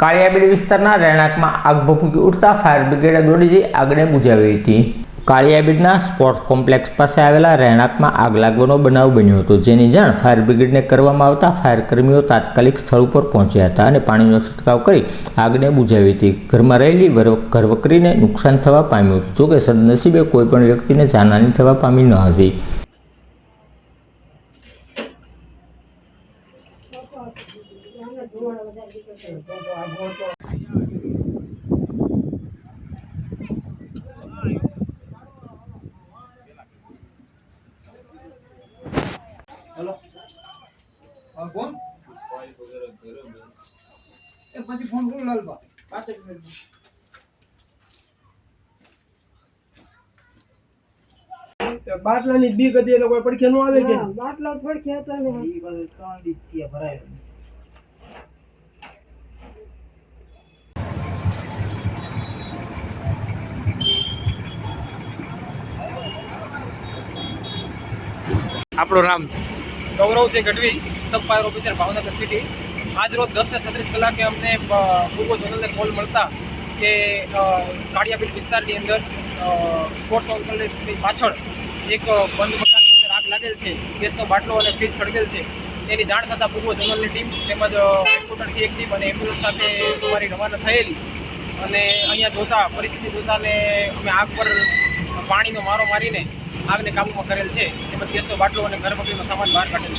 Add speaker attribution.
Speaker 1: કાળિયાબીડ વિસ્તારના રહેણાંકમાં આગ ભભૂકી ઉઠતા ફાયર બ્રિગેડે દોડી જઈ આગને બુજાવી હતી. કાળિયાબીડના સ્પોર્ટ્સ કોમ્પ્લેક્સ પાસે આવેલા રહેણાંકમાં આગ લાગવાનો બનાવ બન્યો હતો, જેની જાણ ફાયર બ્રિગેડને કરવામાં આવતા ફાયર કર્મીઓ તાત્કાલિક સ્થળ ઉપર પહોંચ્યા હતા અને પાણીનો છંટકાવ કરી આગને બુઝાવી હતી. ઘરમાં રહેલી ઘરવકરીને નુકસાન થવા પામ્યું હતું, જોકે સદનસીબે કોઈપણ વ્યક્તિને જાનહાની થવા પામી ન હતી.
Speaker 2: પછી ફોન કરું લાલબા પાંચ મિનિટ. બાટલાની બી કદી એ લોકો પડખે નો આવે કે?
Speaker 3: બાટલો પડખે હતો ને
Speaker 2: ઈ બધું ત્રણ દી ભરાય.
Speaker 4: આપણો નામ ગૌરવ છે Gadhvi sub fire officer Bhavnagar city આજ રોજ દસ ને છત્રીસ કલાકે અમને પૂર્વ ઝોનલને કોલ મળતા કે કાળિયાપીઠ વિસ્તારની અંદર સ્પોર્ટ્સ કોમ્પ્લેક્સની પાછળ એક બંધ મકાનની અંદર આગ લાગેલ છે. ગેસનો બાટલો અને ફ્રીજ સળગેલ છે. તેની જાણ થતાં પૂર્વ જંગલની ટીમ તેમજ હેડક્વાર્ટરથી એક ટીમ અને એમ્બ્યુલન્સ સાથે અમારી રવાના થયેલી. અને અહીંયા જોતા, પરિસ્થિતિ જોતા ને અમે આગ પર પાણીનો મારો મારીને આગને કાબૂમાં કરેલ છે. તેમજ ગેસનો બાટલો અને ઘર વગરનો સામાન બહાર કાઢેલ